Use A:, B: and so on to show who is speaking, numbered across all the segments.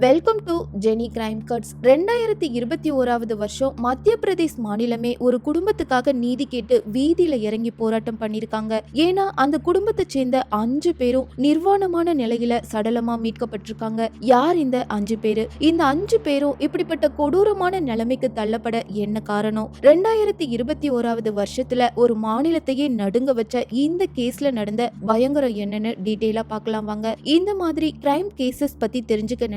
A: Welcome to Jenny crime cuts ரெண்டாயிரத்தி இருபத்தி ஓராவது வருஷம் மத்திய பிரதேஷ் மாநிலமே ஒரு குடும்பத்துக்காக நீதி கேட்டு வீதியில இறங்கி போராட்டம் பண்ணிருக்காங்க. ஏன்னா அந்த குடும்பத்தை சேர்ந்த அஞ்சு பேரும் நிர்வாணமான நிலையில சடலமா மீட்கப்பட்டிருக்காங்க. யார் இந்த அஞ்சு பேரு? இந்த அஞ்சு பேரும் இப்படிப்பட்ட கொடூரமான நிலைமைக்கு தள்ளப்பட என்ன காரணம்? ரெண்டாயிரத்தி இருபத்தி ஓராவது வருஷத்துல ஒரு மாநிலத்தையே நடுங்க வச்ச இந்த கேஸ்ல நடந்த பயங்கரம் என்னன்னு டீட்டெயிலா பார்க்கலாம் வாங்க. இந்த மாதிரி கிரைம் கேசஸ் பத்தி தெரிஞ்சுக்க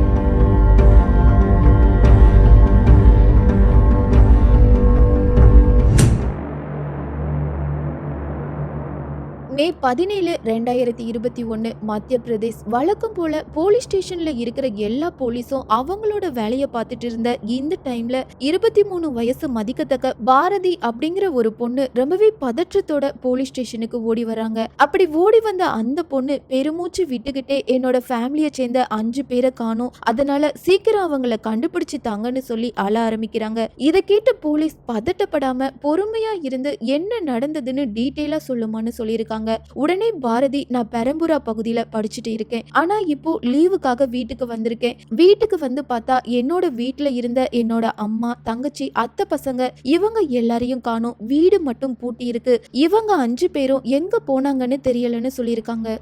A: மே பதினேழு ரெண்டாயிரத்தி இருபத்தி ஒன்று மத்திய பிரதேஷ். வழக்கம் போல போலீஸ் ஸ்டேஷன்ல இருக்கிற எல்லா போலீஸும் அவங்களோட வேலையை பார்த்துட்டு இருந்த இந்த டைம்ல இருபத்தி மூணு வயசு மதிக்கத்தக்க பாரதி அப்படிங்கிற ஒரு பொண்ணு ரொம்பவே பதற்றத்தோட போலீஸ் ஸ்டேஷனுக்கு ஓடி வராங்க. அப்படி ஓடி வந்த அந்த பொண்ணு பெருமூச்சு விட்டுக்கிட்டே என்னோட ஃபேமிலியை சேர்ந்த அஞ்சு பேரை காணும். அதனால சீக்கிரம் அவங்கள கண்டுபிடிச்சு தாங்கன்னு சொல்லி அழ ஆரம்பிக்கிறாங்க. இதை கேட்ட போலீஸ் பதட்டப்படாம பொறுமையா இருந்து என்ன நடந்ததுன்னு டீட்டெயிலா சொல்லுமான்னு சொல்லியிருக்காங்க. உடனே பாரதி நான் பெரம்பூரா பகுதியில படிச்சுட்டு இருக்கேன். ஆனா இப்போ லீவுக்காக வீட்டுக்கு வந்திருக்கேன். வீட்டுக்கு வந்து பார்த்தா என்னோட வீட்டுல இருந்த என்னோட அம்மா தங்கச்சி அத்தை பசங்க இவங்க எல்லாரையும் காணும். வீடு மட்டும் பூட்டி இருக்கு இவங்க அஞ்சு பேரும் எங்க போனாங்கன்னு தெரியலன்னு சொல்லியிருக்காங்க.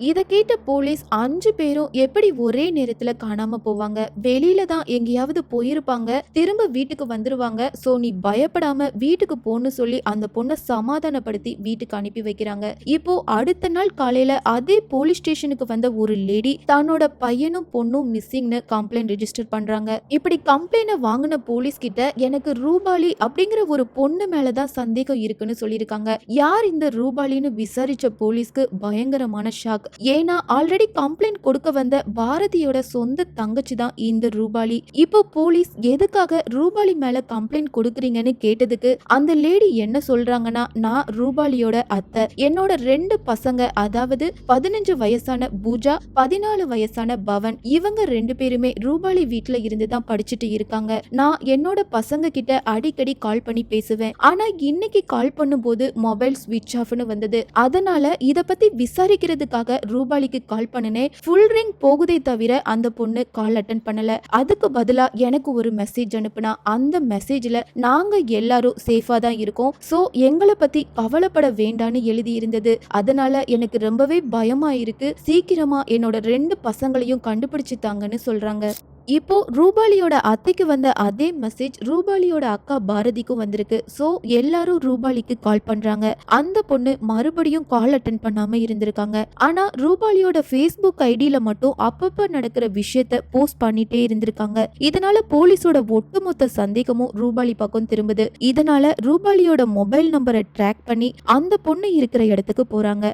A: இதை கேட்ட போலீஸ் அஞ்சு பேரும் எப்படி ஒரே நேரத்துல காணாம போவாங்க? வெளியில தான் எங்கேயாவது போயிருப்பாங்க திரும்ப வீட்டுக்கு வந்துருவாங்க. சோ நீ பயப்படாம வீட்டுக்கு போன்னு சொல்லி அந்த பொண்ணை சமாதானப்படுத்தி வீட்டுக்கு அனுப்பி வைக்கிறாங்க. இப்போ அடுத்த நாள் காலையில அதே போலீஸ் ஸ்டேஷனுக்கு வந்த ஒரு லேடி தன்னோட பையனும் பொண்ணும் மிஸ்ஸிங்னு கம்ப்ளைண்ட் ரெஜிஸ்டர் பண்றாங்க. இப்படி கம்ப்ளைண்ட வாங்கின போலீஸ் கிட்ட எனக்கு ரூபாலி அப்படிங்கிற ஒரு பொண்ணு மேலதான் சந்தேகம் இருக்குன்னு சொல்லியிருக்காங்க. யார் இந்த ரூபாலின்னு விசாரிச்ச போலீஸ்க்கு பயங்கரமான ஷாக். ஏன்னா ஆல்ரெடி கம்ப்ளைண்ட் கொடுக்க வந்த பாரதியோட சொந்த தங்கச்சி தான் இந்த ரூபாலி இப்போ போலீஸ் எதுக்காக ரூபாலி மேல கம்ப்ளைண்ட் கொடுக்குறீங்கன்னு கேட்டதுக்கு அந்த லேடி என்ன சொல்றாங்கன்னா நான் ரூபாலியோட அத்தை. என்னோட ரெண்டு பசங்க அதாவது பதினஞ்சு வயசான பூஜா பதினாலு வயசான பவன் இவங்க ரெண்டு பேருமே ரூபாலி வீட்டுல இருந்து தான் படிச்சுட்டு இருக்காங்க. நான் என்னோட பசங்க கிட்ட அடிக்கடி கால் பண்ணி பேசுவேன். ஆனா இன்னைக்கு கால் பண்ணும்போது மொபைல் ஸ்விட்ச் ஆஃப்னு வந்தது. அதனால இத பத்தி விசாரிக்கிறதுக்காக ரூபாலிக்கு கால் பண்ணினேன் ஃபுல் ரிங் போகுதே தவிர அந்த பொண்ணு கால் அட்டன் பண்ணல. அதுக்கு பதிலா எனக்கு ஒரு மெசேஜ் அனுப்புனா அந்த மெசேஜ்ல நாங்க எல்லாரும் சேஃபா தான் இருக்கோம். சோ எங்களை பத்தி கவலைப்பட வேண்டான்னு எழுதி இருந்தது அதனால எனக்கு ரொம்பவே பயமா இருக்கு. சீக்கிரமா என்னோட ரெண்டு பசங்களையும் கண்டுபிடிச்சு தாங்கன்னு சொல்றாங்க. இப்போ ரூபாலியோட அத்தைக்கு வந்த அதே மெசேஜ் ரூபாலியோட அக்கா பாரதிக்கும் வந்திருக்கு. ஸோ எல்லாரும் ரூபாலிக்கு கால் பண்றாங்க. அந்த பொண்ணு மறுபடியும் கால் அட்டன் பண்ணாம இருந்திருக்காங்க. ஆனா ரூபாலியோட ஃபேஸ்புக் ஐடியில மட்டும் அப்பப்ப நடக்கிற விஷயத்த போஸ்ட் பண்ணிட்டே இருந்திருக்காங்க. இதனால போலீஸோட ஒட்டுமொத்த சந்தேகமும் ரூபாலி பக்கம் திரும்புது. இதனால ரூபாலியோட மொபைல் நம்பரை ட்ராக் பண்ணி அந்த பொண்ணு இருக்கிற இடத்துக்கு போறாங்க.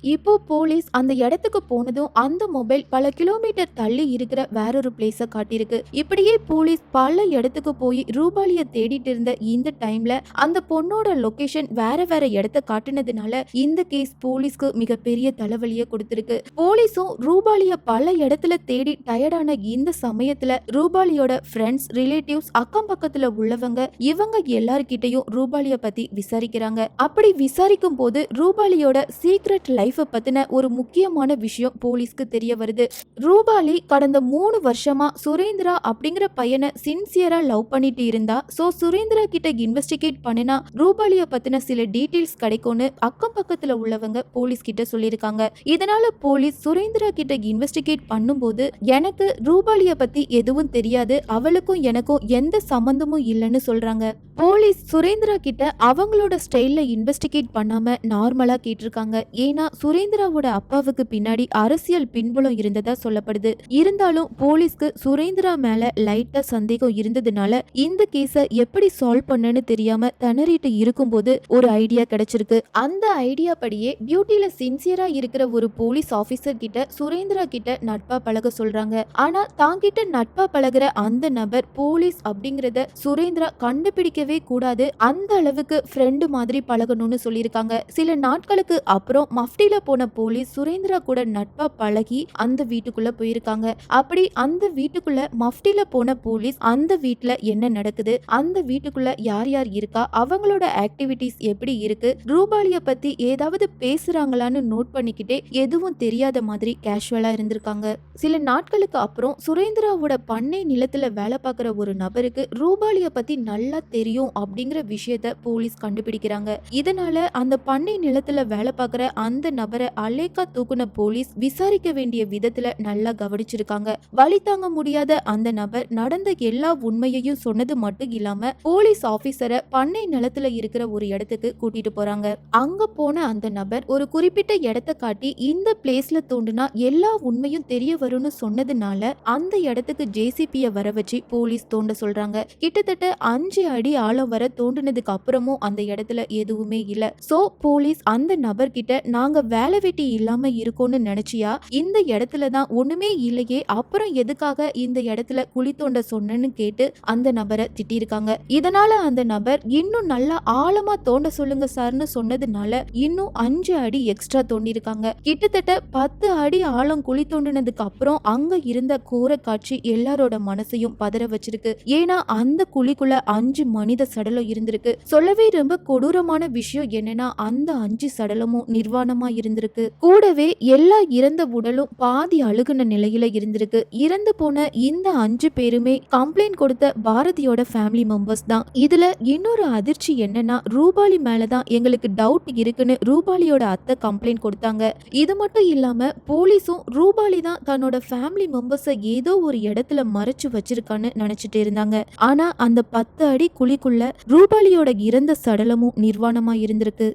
A: இப்போ போலீஸ் அந்த இடத்துக்கு போனதும் அந்த மொபைல் பல கிலோமீட்டர் தள்ளி இருக்கிற வேறொரு பிளேஸ காட்டியிருக்கு. இப்படியே போலீஸ் பல இடத்துக்கு போய் ரூபாலிய தேடிட்டு இருந்த இந்த டைம்ல அந்த பொண்ணோட லொகேஷன் வேற வேற இடத்த காட்டினதுனால இந்த கேஸ் போலீஸ்க்கு மிகப்பெரிய தலைவலியை கொடுத்திருக்கு. போலீஸும் ரூபாலிய பல இடத்துல தேடி டயர்டான இந்த சமயத்துல ரூபாலியோட ஃப்ரெண்ட்ஸ் ரிலேட்டிவ்ஸ் அக்கம் பக்கத்துல உள்ளவங்க இவங்க எல்லார்கிட்டையும் ரூபாலிய பத்தி விசாரிக்கிறாங்க. அப்படி விசாரிக்கும் போது ரூபாலியோட சீக்ரெட் லைஃப் பத்தின ஒரு முக்கியமான விஷயம் போலீஸ்க்கு தெரிய வருது. ரூபாலி கடந்த மூணு வருஷமா சுரேந்திரா அப்படிங்கிற பையனை சின்சியரா லவ் பண்ணிட்டு இருந்தா. ஸோ சுரேந்திரா கிட்ட இன்வெஸ்டிகேட் பண்ணினா ரூபாலிய பத்தின சில டீட்டெயில்ஸ் கிடைக்கும்னு அக்கம் பக்கத்துல உள்ளவங்க போலீஸ் கிட்ட சொல்லியிருக்காங்க. இதனால போலீஸ் சுரேந்திரா கிட்ட இன்வெஸ்டிகேட் பண்ணும்போது எனக்கு ரூபாலிய பத்தி எதுவும் தெரியாது அவளுக்கும் எனக்கும் எந்த சம்பந்தமும் இல்லைன்னு சொல்றாங்க. போலீஸ் சுரேந்திரா கிட்ட அவங்களோட ஸ்டைல்ல இன்வெஸ்டிகேட் பண்ணாம நார்மலா கேட்டிருக்காங்க. ஏன்னா சுரேந்திராவோட அப்பாவுக்கு பின்னாடி அரசியல் பின்புலம் இருந்ததா சொல்லப்படுது. இருந்தாலும் போலீஸ்க்கு சுரேந்திரா மேல லைட்டா சந்தேகம் இருந்ததுனால இந்த கேஸ எப்படி சால்வ் பண்ணனு தெரியாம திணறிட்டு இருக்கும்போது ஒரு ஐடியா கிடைச்சிருக்கு. அந்த ஐடியா படியே டியூட்டில சின்சியரா இருக்கிற ஒரு போலீஸ் ஆபீசர் கிட்ட சுரேந்திரா கிட்ட நட்பா பழக சொல்றாங்க. ஆனா தாங்கிட்ட நட்பா பழகுற அந்த நபர் போலீஸ் அப்படிங்கறத சுரேந்திரா கண்டுபிடிக்கவே கூடாது. அந்த அளவுக்கு ஃப்ரெண்டு மாதிரி பழகணும்னு சொல்லியிருக்காங்க. சில நாட்களுக்கு அப்புறம் மஃப்டி வெளியில போன போலீஸ் சுரேந்திரா கூட நட்பா பழகி அந்த வீட்டுக்குள்ள போயிருக்காங்க. அப்படி அந்த வீட்டுக்குள்ள மஃப்டில போன போலீஸ் அந்த வீட்டுல என்ன நடக்குது? அந்த வீட்டுக்குள்ள யார் யார் இருக்கா? அவங்களோட ஆக்டிவிட்டிஸ் எப்படி இருக்கு? ரூபாலிய பத்தி ஏதாவது பேசுறாங்களான்னு நோட் பண்ணிக்கிட்டே எதுவும் தெரியாத மாதிரி கேஷுவலா இருந்திருக்காங்க. சில நாட்களுக்கு அப்புறம் சுரேந்திராவோட பண்ணை நிலத்துல வேலை பார்க்குற ஒரு நபருக்கு ரூபாலிய பத்தி நல்லா தெரியும் அப்படிங்கிற விஷயத்த போலீஸ் கண்டுபிடிக்கிறாங்க. இதனால அந்த பண்ணை நிலத்துல வேலை பார்க்குற அந்த நபரை அலேக்கா தூக்குன போலீஸ் விசாரிக்க வேண்டிய விதத்துல நல்லா கவனிச்சிருக்காங்க. வழி தாங்க முடியாத அந்த நபர் நடந்த எல்லா உண்மையையும் சொன்னது மட்டும் இல்லாம போலீஸ் ஆபீசரை பண்ணை நிலத்துல இருக்கிற ஒரு இடத்துக்கு கூட்டிட்டு போறாங்க. அங்க போன அந்த நபர் ஒரு குறிப்பிட்ட இடத்த காட்டி இந்த பிளேஸ்ல தோண்டுனா எல்லா உண்மையும் தெரிய வரும்னு சொன்னதுனால அந்த இடத்துக்கு ஜேசிபிய வர வச்சு போலீஸ் தோண்ட சொல்றாங்க. கிட்டத்தட்ட அஞ்சு அடி ஆழம் வர தோண்டினதுக்கு அப்புறமும் அந்த இடத்துல எதுவுமே இல்ல. சோ போலீஸ் அந்த நபர் கிட்ட நாங்க வேலை வெட்டி இல்லாம இருக்கும்னு நினைச்சியா? இந்த இடத்துல தான் ஒண்ணுமே இல்லையே. அப்புறம் எதுக்காக இந்த இடத்துல குழி தோண்ட சொன்னேன்னு கேட்டு அந்த நபரை திட்டியிருக்காங்க இதனால அந்த நபர் இன்னும் நல்லா ஆழமா தோண்ட சொல்லுங்க சார்னு சொன்னதுனால இன்னும் அஞ்சு அடி எக்ஸ்ட்ரா தோண்டியிருக்காங்க கிட்டத்தட்ட பத்து அடி ஆழம் குழி தோண்டினதுக்கு அப்புறம் அங்க இருந்த கோர காட்சி எல்லாரோட மனசையும் பதற வச்சிருக்கு. ஏன்னா அந்த குழிக்குள்ள அஞ்சு மனித சடலம் இருந்திருக்கு. சொல்லவே ரொம்ப கொடூரமான விஷயம் என்னன்னா அந்த அஞ்சு சடலமும் நிர்வாணமா இருந்திருக்கு. கூடவே எல்லா இறந்த உடலும் பாதி அழுகுன நிலையில இருந்திருக்கு. இறந்து போன இந்த அஞ்சு பேருமே கம்ப்ளைண்ட் கொடுத்த பாரதியோட ஃபேமிலி மெம்பர்ஸ் தான். இதுல இன்னொரு அதிர்ச்சி என்னன்னா ரூபாலி மேலதான் எங்களுக்கு டவுட் இருக்குன்னு ரூபாலியோட அத்தை கம்ப்ளைண்ட் கொடுத்தாங்க. இது மட்டும் இல்லாம போலீஸும் ரூபாலி தான் தன்னோட ஃபேமிலி மெம்பர்ஸை ஏதோ ஒரு இடத்துல மறைச்சு வச்சிருக்கான்னு நினைச்சிட்டு இருந்தாங்க. ஆனா அந்த பத்து அடி குழிக்குள்ள ரூபாலியோட இறந்த சடலமும் நிர்வாணமா இருந்திருக்கு.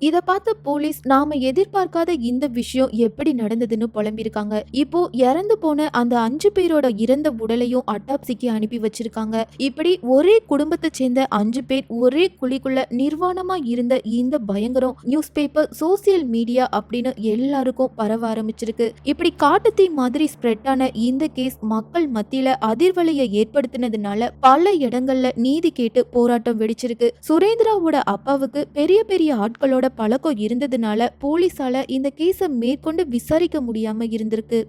A: இதை பார்த்த போலீஸ் நாம எதிர்பார்க்காத இந்த விஷயம் எப்படி நடந்ததுன்னு புலம்பியிருக்காங்க. இப்போ இறந்து போன அந்த அஞ்சு பேரோட இறந்த உடலையும் அட்டாப்சிக்கு அனுப்பி வச்சிருக்காங்க. இப்படி ஒரே குடும்பத்தை சேர்ந்த அஞ்சு பேர் ஒரே குழிக்குள்ள நிர்வாணமா இருந்த இந்த பயங்கரம் நியூஸ் பேப்பர் சோசியல் மீடியா அப்படின்னு எல்லாருக்கும் பரவ ஆரம்பிச்சிருக்கு. இப்படி காட்டுத்தீ மாதிரி ஸ்ப்ரெட் ஆன இந்த கேஸ் மக்கள் மத்தியில அதிர்வலையை ஏற்படுத்தினதுனால பல இடங்கள்ல நீதி கேட்டு போராட்டம் வெடிச்சிருக்கு. சுரேந்திராவோட அப்பாவுக்கு பெரிய பெரிய ஆட்களோட பழக்கம் இருந்ததுனால போலீஸால இந்த கேஸை மேற்கொண்டு விசாரிக்க முடியாம இருந்திருக்கு.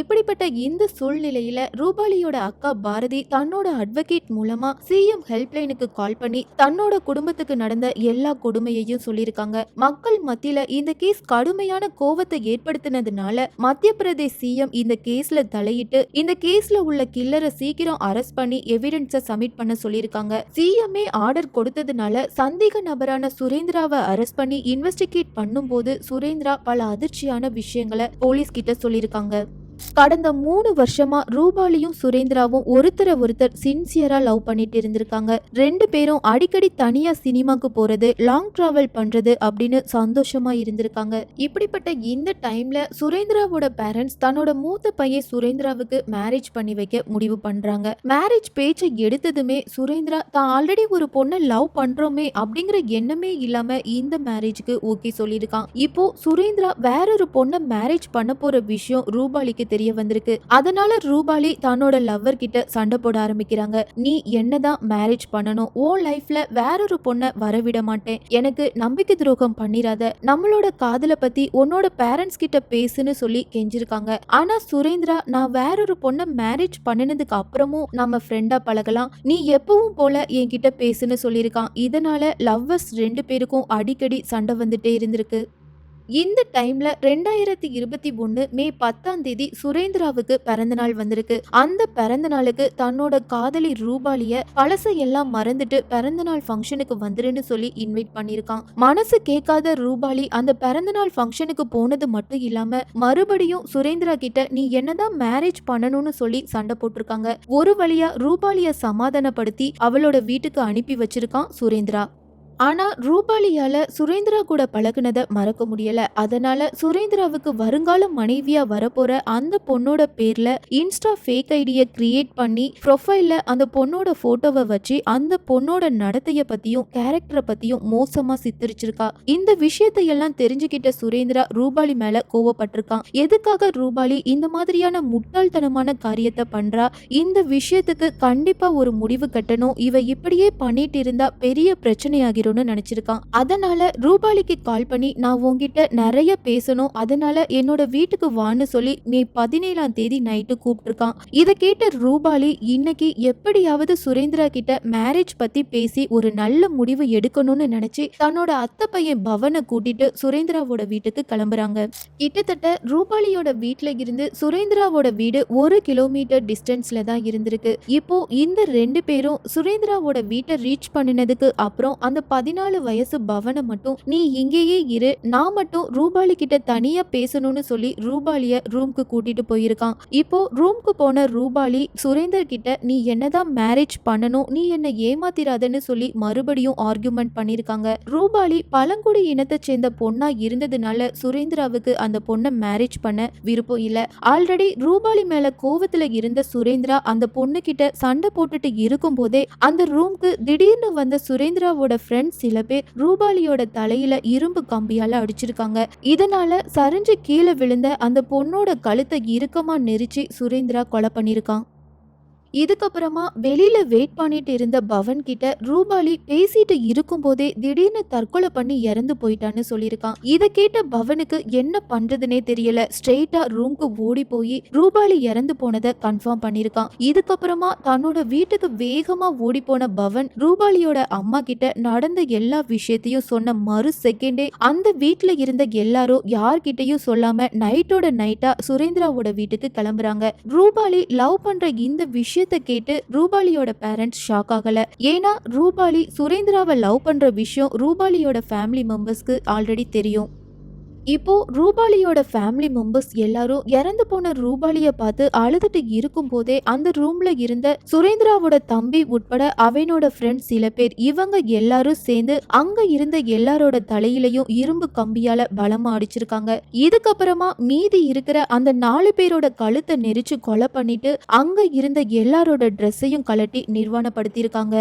A: இப்படிப்பட்ட இந்த சூழ்நிலையில ரூபாலியோட அக்கா பாரதி தன்னோட அட்வொகேட் மூலமா சிஎம் ஹெல்ப்லைனுக்கு கால் பண்ணி தன்னோட குடும்பத்துக்கு நடந்த எல்லா கொடுமையையும் சொல்லியிருக்காங்க. மக்கள் மத்தியில இந்த கேஸ் கடுமையான கோவத்தை ஏற்படுத்தினதுனால மத்திய பிரதேஷ் சிஎம் இந்த கேஸ்ல தலையிட்டு இந்த கேஸ்ல உள்ள கில்லரை சீக்கிரம் அரெஸ்ட் பண்ணி எவிடன்ஸ சப்மிட் பண்ண சொல்லியிருக்காங்க. சிஎம்ஏ ஆர்டர் கொடுத்ததுனால சந்தேக நபரான சுரேந்திராவை அரெஸ்ட் பண்ணி இன்வெஸ்டிகேட் பண்ணும்போது சுரேந்திரா பல அதிர்ச்சியான விஷயங்களை போலீஸ் கிட்ட சொல்லியிருக்காங்க. கடந்த மூணு வருஷமா ரூபாலியும் சுரேந்திராவும் ஒருத்தரை ஒருத்தர் சின்சியரா லவ் பண்ணிட்டு இருந்திருக்காங்க. ரெண்டு பேரும் அடிக்கடி தனியா சினிமாக்கு போறது லாங் டிராவல் பண்றது அப்படின்னு சந்தோஷமா இருந்திருக்காங்க. இப்படிப்பட்ட இந்த டைம்ல சுரேந்திராவோட பேரண்ட்ஸ் தன்னோட மூத்த பையன் சுரேந்திராவுக்கு மேரேஜ் பண்ணி வைக்க முடிவு பண்றாங்க. மேரேஜ் பேச்சை எடுத்ததுமே சுரேந்திரா தான் ஆல்ரெடி ஒரு பொண்ணை லவ் பண்றோமே அப்படிங்கிற எண்ணமே இல்லாம இந்த மேரேஜ்க்கு ஓகே சொல்லியிருக்கான். இப்போ சுரேந்திரா வேறொரு பொண்ணை மேரேஜ் பண்ண போற விஷயம் ரூபாலிக்கு தெரிய வந்திருக்கு. அதனால ரூபாலி தன்னோட லவ்வர் கிட்ட சண்டை போட ஆரம்பிக்கிறாங்க. நீ என்னதான் மேரேஜ் பண்ணணும்? ஓ லைஃப்ல வேறொரு பொண்ணை வரவிட மாட்டேன். எனக்கு நம்பிக்கை துரோகம் பண்ணிராத. நம்மளோட காதலை பத்தி உன்னோட பேரண்ட்ஸ் கிட்ட பேசுன்னு சொல்லி கெஞ்சிருக்காங்க. ஆனா சுரேந்திரா நான் வேறொரு பொண்ணை மேரேஜ் பண்ணினதுக்கு அப்புறமும் நம்ம ஃப்ரெண்டா பழகலாம். நீ எப்பவும் போல என்கிட்ட பேசுன்னு சொல்லியிருக்கான். இதனால லவ்வர்ஸ் ரெண்டு பேருக்கும் அடிக்கடி சண்டை வந்துட்டே இருந்திருக்கு. இந்த டைம்ல ரெண்டாயிரத்தி இருபத்தி ஒன்று மே பத்தாம் தேதி சுரேந்திராவுக்கு பிறந்த நாள் வந்திருக்கு. அந்த பிறந்த நாளுக்கு தன்னோட காதலி ரூபாலிய பழசையெல்லாம் மறந்துட்டு பிறந்த நாள் ஃபங்க்ஷனுக்கு வந்துருன்னு சொல்லி இன்வைட் பண்ணியிருக்கான் மனசு கேட்காத ரூபாலி அந்த பிறந்த நாள் ஃபங்க்ஷனுக்கு போனது மட்டும் இல்லாம மறுபடியும் சுரேந்திரா கிட்ட நீ என்னதான் மேரேஜ் பண்ணணும்னு சொல்லி சண்டை போட்டிருக்காங்க. ஒரு வழியா ரூபாலிய சமாதானப்படுத்தி அவளோட வீட்டுக்கு அனுப்பி வச்சிருக்கான் சுரேந்திரா. ஆனால் ரூபாலியால் சுரேந்திரா கூட பழகுனதை மறக்க முடியலை. அதனால சுரேந்திராவுக்கு வருங்கால மனைவியாக வரப்போற அந்த பொண்ணோட பேரில் இன்ஸ்டா ஃபேக் ஐடியை கிரியேட் பண்ணி ப்ரொஃபைலில் அந்த பொண்ணோட ஃபோட்டோவை வச்சு அந்த பொண்ணோட நடத்தையை பற்றியும் கேரக்டரை பற்றியும் மோசமாக சித்தரிச்சிருக்கா. இந்த விஷயத்தை எல்லாம் தெரிஞ்சுக்கிட்ட சுரேந்திரா ரூபாலி மேலே கோவப்பட்டிருக்கான் எதுக்காக ரூபாலி இந்த மாதிரியான முட்டாள்தனமான காரியத்தை பண்ணுறா இந்த விஷயத்துக்கு கண்டிப்பாக ஒரு முடிவு கட்டணும். இவ இப்படியே பண்ணிட்டு இருந்தா பெரிய பிரச்சனையாகிரும் இருக்கட்டும்னு நினைச்சிருக்கான். அதனால ரூபாலிக்கு கால் பண்ணி நான் உங்ககிட்ட நிறைய பேசணும். அதனால என்னோட வீட்டுக்கு வான்னு சொல்லி மே பதினேழாம் தேதி நைட்டு கூப்பிட்டுருக்கான். இதை கேட்ட ரூபாலி இன்னைக்கு எப்படியாவது சுரேந்திரா கிட்ட மேரேஜ் பத்தி பேசி ஒரு நல்ல முடிவு எடுக்கணும்னு நினைச்சு தன்னோட அத்தை பையன் பவனை கூட்டிட்டு சுரேந்திராவோட வீட்டுக்கு கிளம்புறாங்க. கிட்டத்தட்ட ரூபாலியோட வீட்டுல இருந்து சுரேந்திராவோட வீடு ஒரு கிலோமீட்டர் டிஸ்டன்ஸ்ல தான் இருந்திருக்கு. இப்போ இந்த ரெண்டு பேரும் சுரேந்திராவோட வீட்டை ரீச் பண்ணினதுக்கு அப்புறம் அந்த பதினாலு வயசு பவனை மட்டும் நீ இங்கேயே இரு நான் மட்டும் ரூபாலி கிட்ட தனியா பேசணும்னு சொல்லி ரூபாலிய ரூம்க்கு கூட்டிட்டு போயிருக்கான். இப்போ ரூம்க்கு போன ரூபாலி சுரேந்தர் கிட்ட நீ என்னதான் மேரேஜ் பண்ணணும் நீ என்ன ஏமாத்திராதன்னு சொல்லி மறுபடியும் ஆர்கியூமெண்ட் பண்ணிருக்காங்க. ரூபாலி பழங்குடி இனத்தை சேர்ந்த பொண்ணா இருந்ததுனால சுரேந்திராவுக்கு அந்த பொண்ணை மேரேஜ் பண்ண விருப்பம் இல்ல. ஆல்ரெடி ரூபாலி மேல கோவத்துல இருந்த சுரேந்திரா அந்த பொண்ணு கிட்ட சண்டை போட்டுட்டு இருக்கும் போதே அந்த ரூம்க்கு திடீர்னு வந்த சுரேந்திராவோட ஃப்ரெண்ட்ஸ் சில பேர் ரூபாலியோட தலையில இரும்பு கம்பியால அடிச்சிருக்காங்க. இதனால சரிஞ்சு கீழே விழுந்த அந்த பொண்ணோட கழுத்தை இறுக்கமா நெரிச்சு சுரேந்திரா கொலை பண்ணிருக்கான் இதுக்கப்புறமா வெளியில வெயிட் பண்ணிட்டு இருந்த பவன் கிட்ட ரூபாலி பேசிட்டு இருக்கும்போதே திடீர்னு தற்கொலை பண்ணி இறந்து போயிட்டான்னு சொல்லியிருக்கான். இதை கேட்ட பவனுக்கு என்ன பண்றதுனே தெரியல. ஸ்ட்ரெயிட்டா ரூம்க்கு ஓடி போய் ரூபாலி இறந்து போனதை கன்ஃபார்ம் பண்ணிருக்கான் இதுக்கப்புறமா தன்னோட வீட்டுக்கு வேகமா ஓடி போன பவன் ரூபாலியோட அம்மா கிட்ட நடந்த எல்லா விஷயத்தையும் சொன்ன மறு செகண்டே அந்த வீட்ல இருந்த எல்லாரும் யார்கிட்டயும் சொல்லாம நைட்டோட நைட்டா சுரேந்திராவோட வீட்டுக்கு கிளம்புறாங்க. ரூபாலி லவ் பண்ற இந்த விஷயம் விஷயத்தை கேட்டு ரூபாலியோட பேரண்ட்ஸ் ஷாக் ஆகல. ஏன்னா ரூபாலி சுரேந்திராவை லவ் பண்ற விஷயம் ரூபாலியோட ஃபேமிலி மெம்பர்ஸ்க்கு ஆல்ரெடி தெரியும். இப்போ ரூபாலியோட ஃபேமிலி மெம்பர்ஸ் எல்லாரும் இறந்து போன ரூபாலிய பார்த்து அழுதுட்டு இருக்கும் போதே அந்த ரூம்ல இருந்த சுரேந்திராவோட தம்பி உட்பட அவனோட ஃப்ரெண்ட்ஸ் சில பேர் இவங்க எல்லாரும் சேர்ந்து அங்க இருந்த எல்லாரோட தலையிலையும் இரும்பு கம்பியால பலமா அடிச்சிருக்காங்க. இதுக்கப்புறமா மீதி இருக்கிற அந்த நாலு பேரோட கழுத்தை நெரிச்சு கொலை பண்ணிட்டு அங்க இருந்த எல்லாரோட ட்ரெஸ்ஸையும் கலட்டி நிர்வாணப்படுத்தியிருக்காங்க.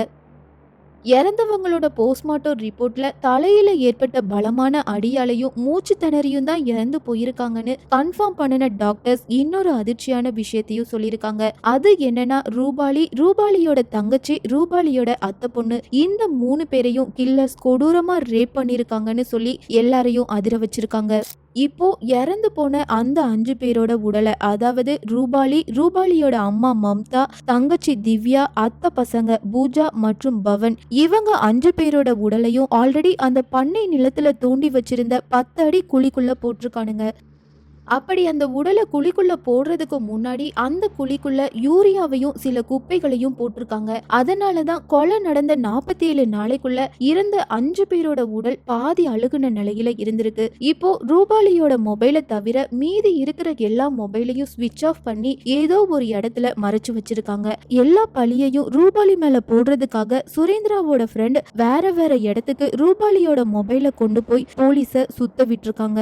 A: இறந்தவங்களோட போஸ்ட்மார்ட்டம் ரிப்போர்ட்ல தலையில ஏற்பட்ட பலமான அடியாலையும் மூச்சு திணறியும் தான் இறந்து போயிருக்காங்கன்னு கன்ஃபார்ம் பண்ணின டாக்டர்ஸ் இன்னொரு அதிர்ச்சியான விஷயத்தையும் சொல்லியிருக்காங்க. அது என்னன்னா ரூபாலி ரூபாலியோட தங்கச்சி ரூபாலியோட அத்தை பொண்ணு இந்த மூணு பேரையும் கில்லர்ஸ் கொடூரமா ரேப் பண்ணிருக்காங்கன்னு சொல்லி எல்லாரையும் அதிர வச்சிருக்காங்க. இப்போ இறந்து போன அந்த அஞ்சு பேரோட உடலை அதாவது ரூபாலி ரூபாலியோட அம்மா மம்தா தங்கச்சி திவ்யா அத்தை பசங்க பூஜா மற்றும் பவன் இவங்க அஞ்சு பேரோட உடலையும் ஆல்ரெடி அந்த பண்ணை நிலத்துல தோண்டி வச்சிருந்த பத்து அடி குழிக்குள்ள போட்டிருக்கானுங்க. அப்படி அந்த உடலை குழிக்குள்ள போடுறதுக்கு முன்னாடி அந்த குழிக்குள்ள யூரியாவையும் சில குப்பைகளையும் போட்டிருக்காங்க. அதனாலதான் கொலை நடந்த நாற்பத்தி ஏழு நாளைக்குள்ள இறந்த அஞ்சு பேரோட உடல் பாதி அழுகுன நிலையில இருந்திருக்கு. இப்போ ரூபாலியோட மொபைலை தவிர மீதி இருக்கிற எல்லா மொபைலையும் ஸ்விட்ச் ஆஃப் பண்ணி ஏதோ ஒரு இடத்துல மறைச்சு வச்சிருக்காங்க. எல்லா பழியையும் ரூபாலி மேல போடுறதுக்காக சுரேந்திராவோட ஃப்ரெண்ட் வேற வேற இடத்துக்கு ரூபாலியோட மொபைலை கொண்டு போய் போலீஸை சுத்த விட்டுருக்காங்க.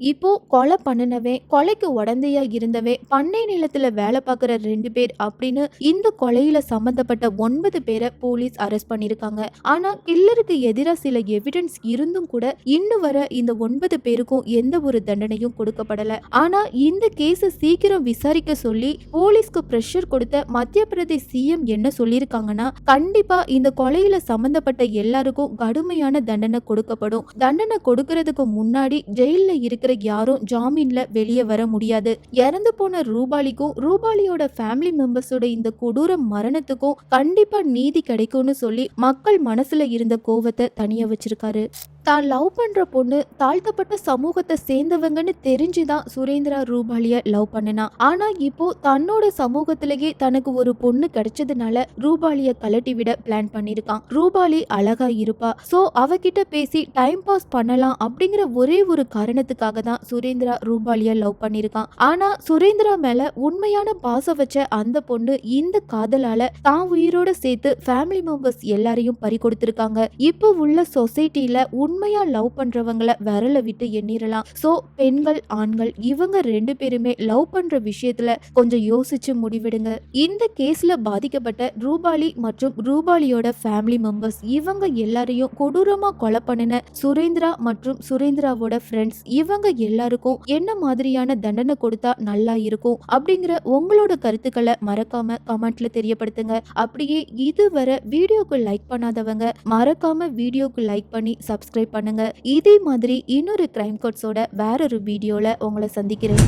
A: இப்போ கொலை பண்ணினவன் கொலைக்கு உடந்தையா இருந்தவன் பண்ணை நிலத்துல வேலை பார்க்குற ரெண்டு பேர் அப்படின்னு இந்த கொலையில சம்பந்தப்பட்ட ஒன்பது பேரை போலீஸ் அரெஸ்ட் பண்ணிருக்காங்க ஆனா கில்லருக்கு எதிராக சில எவிடன்ஸ் இருந்தும் கூட இன்னும் வர இந்த ஒன்பது பேருக்கும் எந்த ஒரு தண்டனையும் கொடுக்கப்படல. ஆனா இந்த கேஸை சீக்கிரம் விசாரிக்க சொல்லி போலீஸ்க்கு ப்ரெஷர் கொடுத்த மத்திய பிரதேஷ் சிஎம் என்ன சொல்லியிருக்காங்கன்னா கண்டிப்பா இந்த கொலையில சம்பந்தப்பட்ட எல்லாருக்கும் கடுமையான தண்டனை கொடுக்கப்படும். தண்டனை கொடுக்கறதுக்கு முன்னாடி ஜெயில்ல இருக்கிற யாரும் ஜாமீன்ல வெளியே வர முடியாது. இறந்து போன ரூபாலிக்கும் ரூபாலியோட ஃபேமிலி மெம்பர்ஸோட இந்த கொடூர மரணத்துக்கும் கண்டிப்பா நீதி கிடைக்கும்னு சொல்லி மக்கள் மனசுல இருந்த கோவத்தை தனியா வச்சிருக்காரு. தான் லவ் பண்ணுற பொண்ணு தாழ்த்தப்பட்ட சமூகத்தை சேர்ந்தவங்கன்னு தெரிஞ்சுதான் சுரேந்திரா ரூபாலிய லவ் பண்ணினா. ஆனா இப்போ தன்னோட சமூகத்திலேயே தனக்கு ஒரு பொண்ணு கிடைச்சதுனால ரூபாலிய கலட்டி விட பிளான் பண்ணிருக்கான். ரூபாலி அழகா இருப்பா. சோ அவகிட்ட பேசி டைம் பாஸ் பண்ணலாம் அப்படிங்கிற ஒரே ஒரு காரணத்துக்காக தான் சுரேந்திரா ரூபாலிய லவ் பண்ணிருக்கான். ஆனா சுரேந்திரா மேல உண்மையான பாசம் வச்ச அந்த பொண்ணு இந்த காதலால தான் உயிரோட சேர்த்து ஃபேமிலி மெம்பர்ஸ் எல்லாரையும் பறி கொடுத்திருக்காங்க. இப்போ உள்ள சொசைட்டில உண்மை உண்மையா லவ் பண்றவங்கள விரல விட்டு எண்ணிடலாம் ஸோ பெண்கள் ஆண்கள் இவங்க ரெண்டு பேருமே லவ் பண்ற விஷயத்துல கொஞ்சம் யோசிச்சு முடிவெடுங்க. இந்த கேஸ்ல பாதிக்கப்பட்ட ரூபாலி மற்றும் ரூபாலியோட ஃபேமிலி மெம்பர்ஸ் இவங்க எல்லாரையும் கொடூரமா கொலை பண்ணின சுரேந்திரா மற்றும் சுரேந்திராவோட ஃப்ரெண்ட்ஸ் இவங்க எல்லாருக்கும் என்ன மாதிரியான தண்டனை கொடுத்தா நல்லா இருக்கும் அப்படிங்கிற உங்களோட கருத்துக்களை மறக்காம கமெண்ட்ல தெரியப்படுத்துங்க. அப்படியே இதுவரை வீடியோக்கு லைக் பண்ணாதவங்க மறக்காம வீடியோக்கு லைக் பண்ணி சப்ஸ்கிரைப் பண்ணுங்க. இதே மாதிரி இன்னொரு கிரைம் கோட்ஸோட வேறொரு வீடியோவில் உங்களை சந்திக்கிறேன்.